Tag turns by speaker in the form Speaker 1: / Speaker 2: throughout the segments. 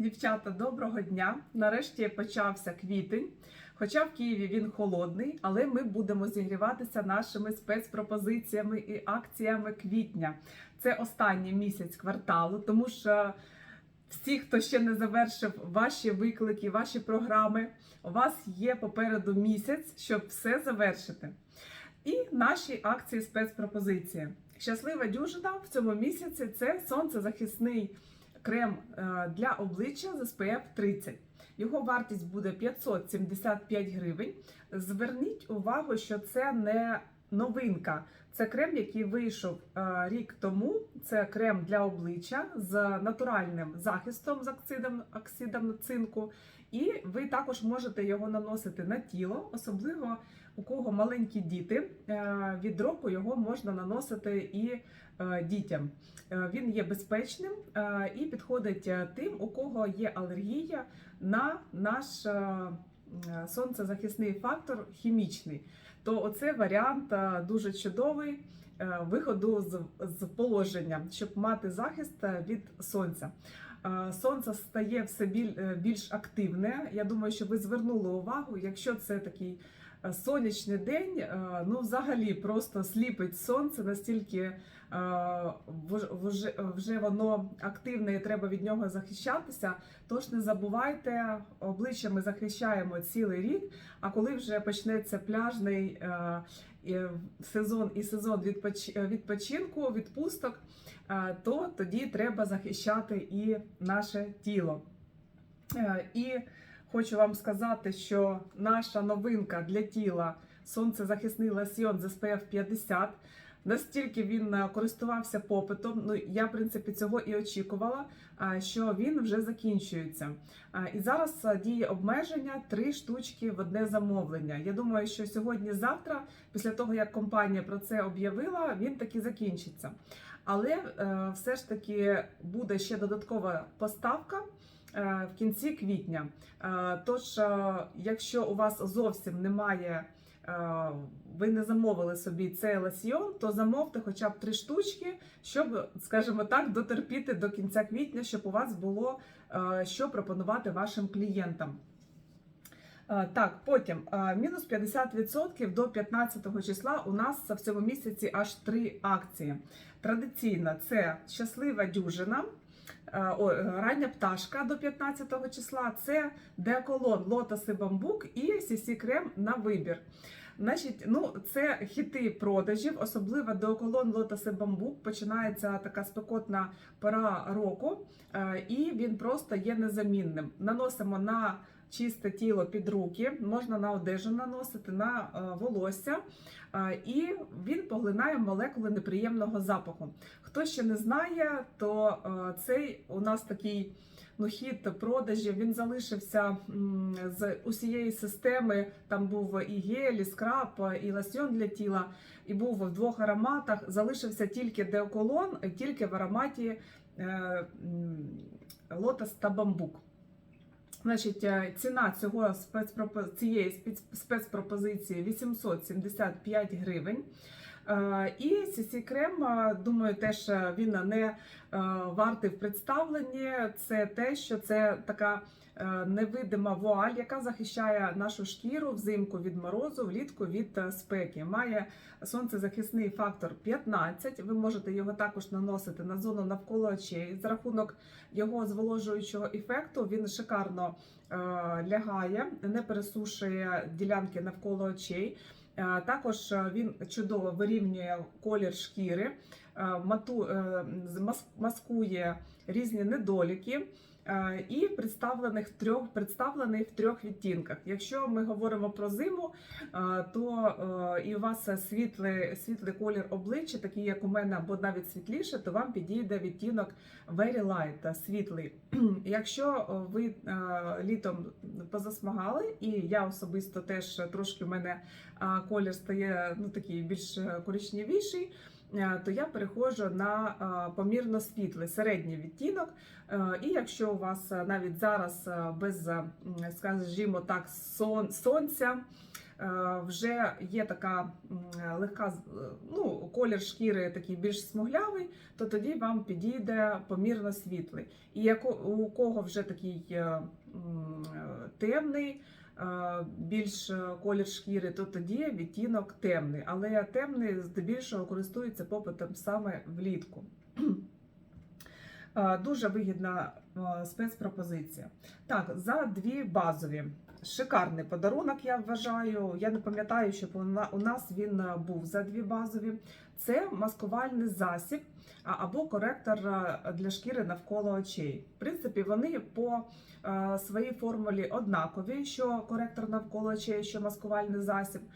Speaker 1: Дівчата, доброго дня! Нарешті почався квітень. Хоча в Києві він холодний, але ми будемо зігріватися нашими спецпропозиціями і акціями квітня. Це останній місяць кварталу, тому що всі, хто ще не завершив ваші виклики, ваші програми, у вас є попереду місяць, щоб все завершити. І наші акції спецпропозиції. Щаслива дюжина в цьому місяці це сонцезахисний крем е, для обличчя з SPF 30. Його вартість буде 575 гривень. Зверніть увагу, що це не новинка. Це крем, який вийшов е, рік тому. Це крем для обличчя з натуральним захистом з оксидом, оксидом цинку. І ви також можете його наносити на тіло, особливо у кого маленькі діти. Е, Від року його можна наносити і е, дітям. Е, Він є безпечним і підходить тим, у кого є алергія на наш сонцезахисний фактор хімічний. То оце варіант дуже чудовий виходу з, положення, щоб мати захист від сонця. Сонце стає все більш активне. Я думаю, що ви звернули увагу, якщо це такий сонячний день, е, ну взагалі просто сліпить сонце настільки е, вже воно активне і треба від нього захищатися. Тож не забувайте, обличчя ми захищаємо цілий рік. А коли вже почнеться пляжний е, сезон і сезон відпочинку, відпусток, то тоді треба захищати і наше тіло. І хочу вам сказати, що наша новинка для тіла сонцезахисний лосьйон з SPF 50. Настільки він е, користувався попитом. Ну я в принципі цього і очікувала, що він вже закінчується. І зараз е, діє обмеження три штучки в одне замовлення. Я думаю, що сьогодні-завтра, після того як компанія про це об'явила, він таки закінчиться. Але е, все ж таки буде ще додаткова поставка. Е, В кінці квітня. Е, Тож, е, якщо у вас зовсім немає, ви не замовили собі цей лосьйон, то замовте хоча б три штучки, щоб, скажімо так, дотерпіти до кінця квітня, щоб у вас було що пропонувати вашим клієнтам. Так, потім мінус 50% до 15 числа. У нас в цьому місяці аж три акції. Традиційно це щаслива дюжина. Е, о, е, Рання пташка до 15 числа це деколон, лотоси, бамбук і сісі крем на вибір. Значить, ну це хіти продажів, особливо до колон лотоси бамбук. Починається така спекотна пора року, е, і він просто є незамінним. Наносимо на чисте тіло під руки, можна на одежу наносити, на е, волосся, е, і він поглинає молекули неприємного запаху. Хто ще не знає, то е, цей у нас такий ну, хід продажів він залишився з усієї системи. Там був і гель, і скраб, і лосьйон для тіла, і був в двох ароматах. Залишився тільки деоколон, тільки в ароматі лотос та бамбук. Значить, е, ціна цього спецпропо... цієї спец- спецпропозиції 875 гривень. Е, І CC крем, е, думаю, теж він не вартий в представленні. Це те, що це така невидима вуаль, яка захищає нашу шкіру взимку від морозу, влітку від е, спеки. Має сонцезахисний фактор 15. Ви можете його також наносити на зону навколо очей. За рахунок його зволожуючого ефекту він шикарно е, лягає, не пересушує ділянки навколо очей. Е, Також е, він чудово вирівнює колір шкіри, е, е, маскує різні недоліки. Е, І представлених в трьох представлений в трьох відтінках. Якщо ми говоримо про зиму, е, то е, і у вас світлий, світлий колір обличчя, такий як у мене, або навіть світліше, то вам підійде відтінок Very Light, світлий. Якщо ви літом позасмагали, і я особисто теж трошки в мене колір стає ну такий більш коричневіший, то я переходжу на помірно світлий середній відтінок. Е, І якщо у вас е, навіть зараз е, без, е, скажімо так, сон, сонця. е, вже є така легка е, ну, колір шкіри такий більш смуглявий, то тоді вам підійде помірно світлий. І у кого вже такий е, е, темний, е, більш е, колір шкіри, то тоді відтінок темний. Але темний здебільшого користується попитом саме влітку. Е, Дуже вигідна е, спецпропозиція. Так, за дві базові. Шикарний подарунок, я вважаю. Я не пам'ятаю, щоб у нас він е, був за дві базові. Це маскувальний засіб або коректор е, для шкіри навколо очей. В принципі, вони по е, своїй формулі однакові, що коректор навколо очей, що маскувальний засіб. Е,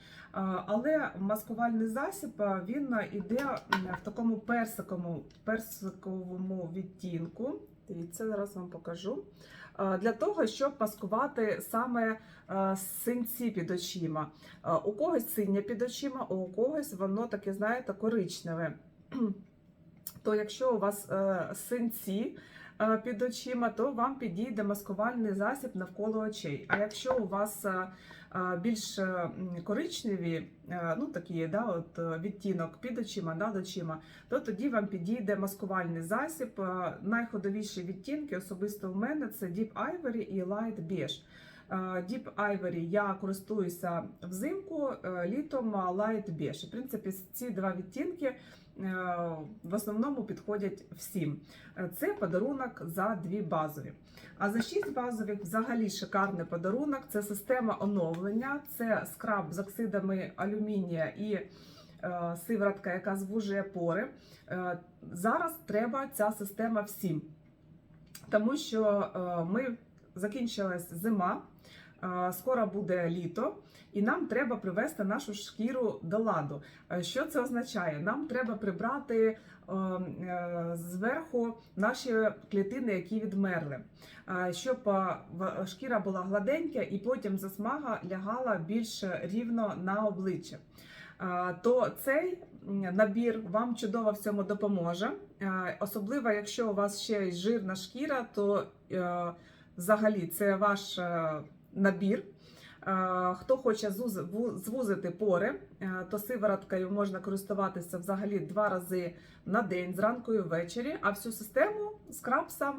Speaker 1: Але маскувальний засіб він іде в такому персиковому, персиковому відтінку. Дивіться, зараз вам покажу. Е, Для того, щоб маскувати саме е, синці під очима. Е, У когось синє під очима, у когось воно таке, знаєте, коричневе. То якщо у вас синці під очима, то вам підійде маскувальний засіб навколо очей. А якщо у вас е, е, більш е, коричневі, е, ну такі, да, от е, відтінок під очима, над очима, то тоді вам підійде маскувальний засіб. Е, Найходовіші відтінки особисто у мене це Deep Ivory і Light Beige. Е, Deep Ivory я користуюся взимку, е, літом Light Beige. В принципі, ці два відтінки е, в основному підходять всім. Е, Це подарунок за дві базові. А за шість базових взагалі шикарний подарунок. Це система оновлення, це скраб з оксидами алюмінія і е, сиворотка, яка звужує пори. Е, Зараз треба ця система всім, тому що е, ми закінчилась зима, е, скоро буде літо, і нам треба привести нашу шкіру до ладу. Що це означає? Нам треба прибрати е, зверху наші клітини, які відмерли, щоб шкіра була гладенька і потім засмага лягала більш рівно на обличчя. То цей набір вам чудово в цьому допоможе. Особливо, якщо у вас ще й жирна шкіра, то е, взагалі це ваш е, набір. Хто хоче звузити пори, е, то сивороткою можна користуватися взагалі два рази на день, зранку і ввечері. А всю систему скрабсом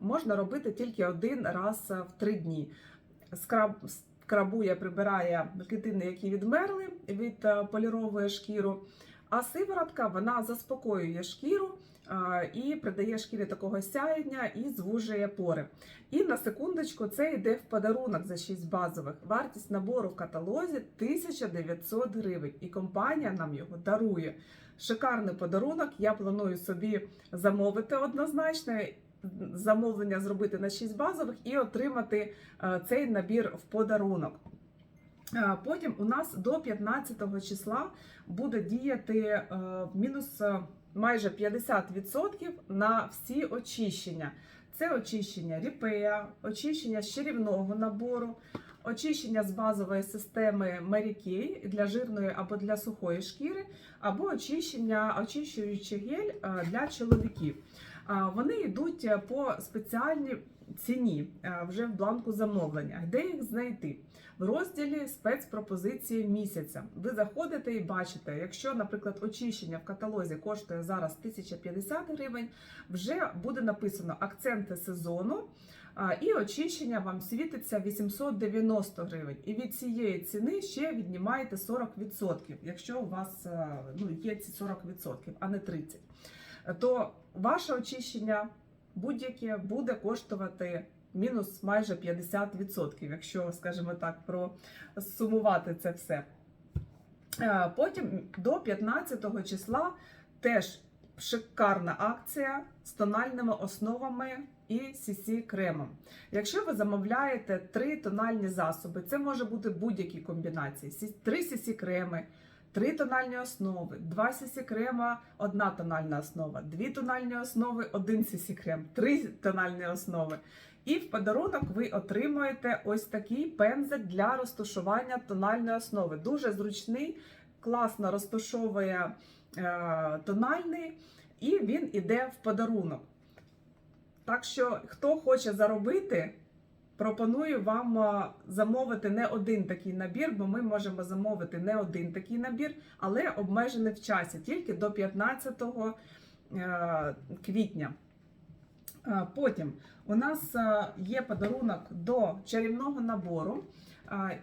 Speaker 1: можна робити тільки один раз е, в три дні. Скраб скрабує, прибирає клітини, які відмерли від е, поліровує шкіру. А сиворотка вона заспокоює шкіру і придає шкірі такого сяєння і звужує пори. І на секундочку, це йде в подарунок за 6 базових. Вартість набору в каталозі 1900 гривень. І компанія нам його дарує. Шикарний подарунок. Я планую собі замовити однозначно. Замовлення зробити на 6 базових і отримати е, цей набір в подарунок. Е, Потім у нас до 15 числа буде діяти е, мінус е, майже 50% на всі очищення. Це очищення ріпея, очищення з чарівного набору, очищення з базової системи Kay для жирної або для сухої шкіри, або очищення, очищуючий гель для чоловіків. Вони йдуть по спеціальній ціні е, вже в бланку замовлення. Де їх знайти? В розділі спецпропозиції місяця. Ви заходите і бачите, якщо, наприклад, очищення в каталозі коштує зараз 1050 гривень, вже буде написано акценти сезону. І очищення вам світиться 890 гривень. І від цієї ціни ще віднімаєте 40%, якщо у вас е, ну, є ці 40%, а не 30%. То ваше очищення будь-яке буде коштувати мінус майже 50%, якщо, скажімо так, просумувати це все. Е, Потім до 15 числа теж шикарна акція з тональними основами і cc кремом. Якщо ви замовляєте три тональні засоби, це може бути будь-які комбінації: три cc креми. Три тональні основи, два сісі крема, одна тональна основа, дві тональні основи, один сісі крем, три тональні основи. І в подарунок ви отримуєте ось такий пензель для розташування тональної основи. Дуже зручний, класно розташовує е, тональний, і він іде в подарунок. Так що, хто хоче заробити, пропоную вам е, замовити не один такий набір, бо ми можемо замовити не один такий набір, але обмежений в часі, тільки до 15 е, квітня. Е, Потім у нас є подарунок до чарівного набору.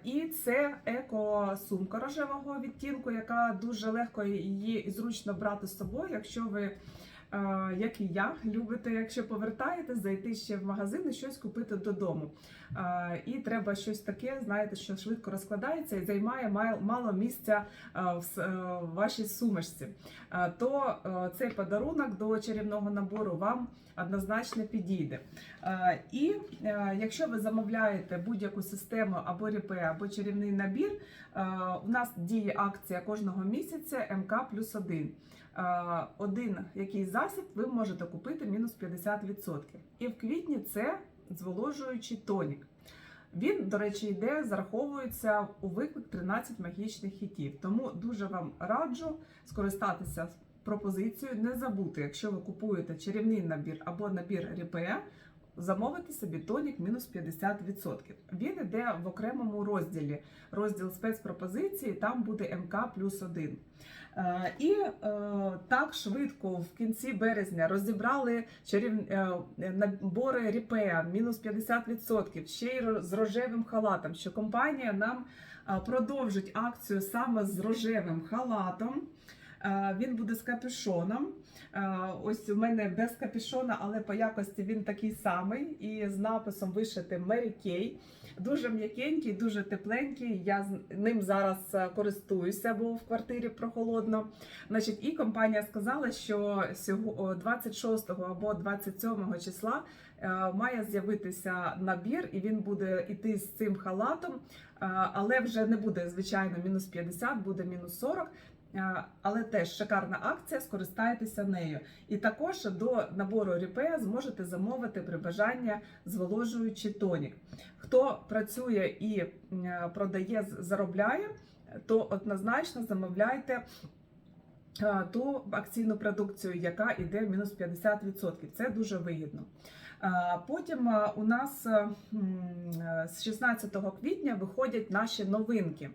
Speaker 1: І це еко-сумка рожевого відтінку, яка дуже легко її і зручно брати з собою, якщо ви, як і я, любите, якщо повертаєтесь, зайти ще в магазин і щось купити додому. І треба щось таке, знаєте, що швидко розкладається і займає мало місця е, в вашій сумочці. То е, цей подарунок до чарівного набору вам однозначно підійде. Е, І е, якщо ви замовляєте будь-яку систему або ріпе, або чарівний набір, е, у нас діє акція кожного місяця МК плюс 1. Один якийсь засіб ви можете купити мінус 50%. І в квітні це зволожуючий тонік. Він, до речі, йде, зараховується у виклик 13 магічних хітів. Тому дуже вам раджу скористатися пропозицією. Не забути, якщо ви купуєте чарівний набір або набір ріпе, замовити собі тонік мінус 50%. Він йде в окремому розділі. Розділ спецпропозиції, там буде МК плюс 1. Е, І е, так швидко в кінці березня розібрали чарів... е, набори ріпе, мінус 50%, ще й з рожевим халатом, що компанія нам продовжить акцію саме з рожевим халатом. Е, Він буде з капюшоном. Е, Ось у мене без капюшона, але по якості він такий самий і з написом вишити Mary Kay. Дуже м'якенький, дуже тепленький. Я ним зараз е, користуюся, бо в квартирі прохолодно. Значить, і компанія сказала, що сього- о, 26 або 27 числа має з'явитися набір, і він буде йти з цим халатом, але вже не буде звичайно мінус 50, буде мінус 40. Е, Але теж шикарна акція, скористайтеся нею. І також до набору ріпе зможете замовити при бажанні зволожуючий тонік. Хто працює і е, продає, заробляє, то однозначно замовляйте е, ту акційну продукцію, яка йде в мінус 50%. Це дуже вигідно. Потім у нас з 16 квітня виходять наші новинки.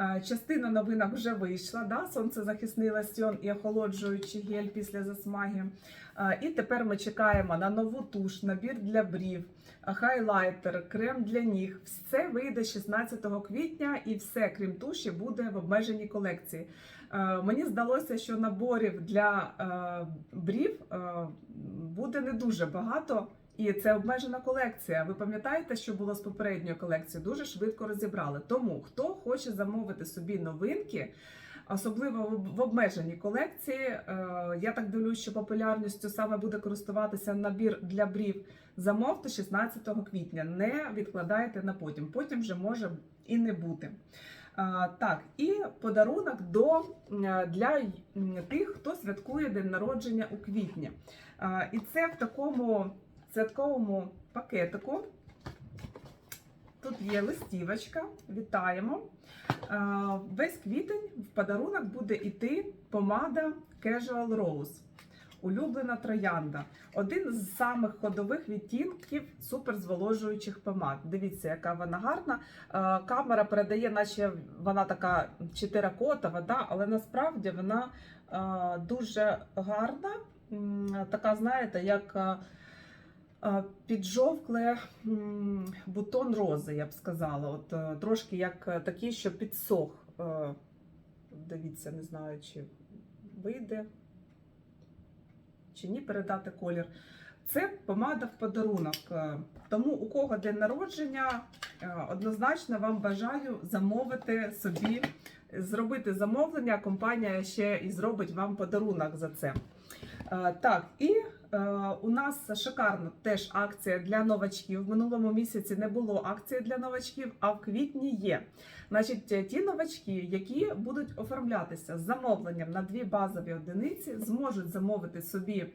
Speaker 1: Е, Частина новинок вже вийшла, да? сонцезахисний лосьон і охолоджуючий гель після засмаги. Е, І тепер ми чекаємо на нову туш, набір для брів, хайлайтер, крем для ніг. Все вийде 16 квітня, і все, крім туші, буде в обмеженій колекції. Е, Мені здалося, що наборів для брів буде не дуже багато. І це обмежена колекція. Ви пам'ятаєте, що було з попередньої колекції? Дуже швидко розібрали. Тому хто хоче замовити собі новинки, особливо в- обмеженій колекції, е, я так дивлюсь, що популярністю саме буде користуватися набір для брів. Замовте 16 квітня. Не відкладайте на потім. Потім вже може і не бути. Так, і подарунок до е, для тих, хто святкує день народження у квітні. І це в такому святковому пакетику. Тут є листівочка. Вітаємо. Весь квітень в подарунок буде йти помада Casual Rose. Улюблена троянда. Один з самих ходових відтінків суперзволожуючих помад. Дивіться, яка вона гарна. Е, Камера передає, наче вона така чи теракотова, да? але насправді вона е, дуже гарна. Така, знаєте, як е, е, піджовкле бутон рози, я б сказала. От е, трошки як е, такий, що підсох. Е, Дивіться, не знаю, чи вийде чи ні передати колір. Це помада в подарунок. Тому у кого день народження, однозначно вам бажаю замовити собі, зробити замовлення. Компанія ще і зробить вам подарунок за це. Так, і у нас шикарна теж акція для новачків. В минулому місяці не було акції для новачків, а в квітні є. Значить, е, ті новачки, які будуть оформлятися з замовленням на дві базові одиниці, зможуть замовити собі е,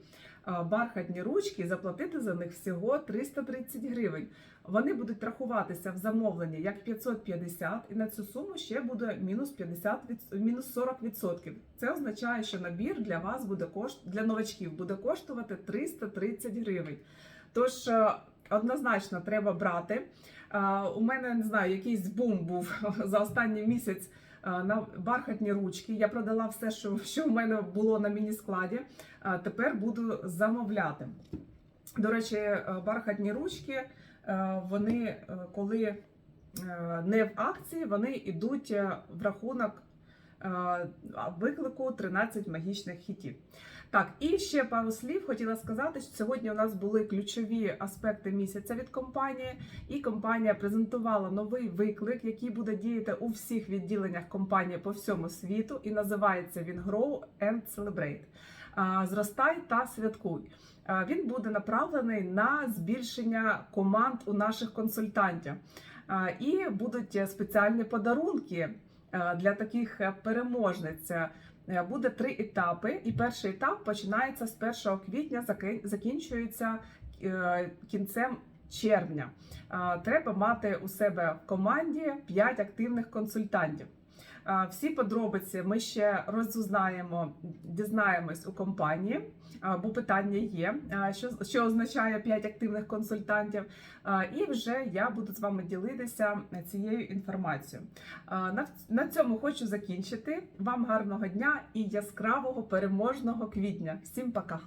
Speaker 1: бархатні ручки і заплатити за них всього 330 гривень. Вони будуть рахуватися в замовленні як 550, і на цю суму ще буде мінус 50 від- мінус 40%. Це означає, що набір для вас буде кошт для новачків буде коштувати 330 гривень. Тож е, однозначно треба брати. Е, У мене не знаю, якийсь бум був за останній місяць е, на бархатні ручки. Я продала все, що, що в мене було на міні-складі. Е, Тепер буду замовляти. До речі, е, бархатні ручки, е, вони е, коли е, не в акції, вони йдуть е, в рахунок е, виклику 13 магічних хітів. Так, і ще пару слів хотіла сказати, що сьогодні у нас були ключові аспекти місяця від компанії, і компанія презентувала новий виклик, який буде діяти у всіх відділеннях компанії по всьому світу, і називається він Grow and Celebrate. Зростай та святкуй. Він буде направлений на збільшення команд у наших консультантів. І будуть спеціальні подарунки для таких переможниць. Е, Буде три етапи, і перший етап починається з 1 квітня, закінчується е, кінцем червня. Треба мати у себе в команді 5 активних консультантів. Всі подробиці ми ще розузнаємо, дізнаємось у компанії, бо питання є, що, що означає 5 активних консультантів. І вже я буду з вами ділитися цією інформацією. На цьому хочу закінчити. Вам гарного дня і яскравого переможного квітня. Всім пока!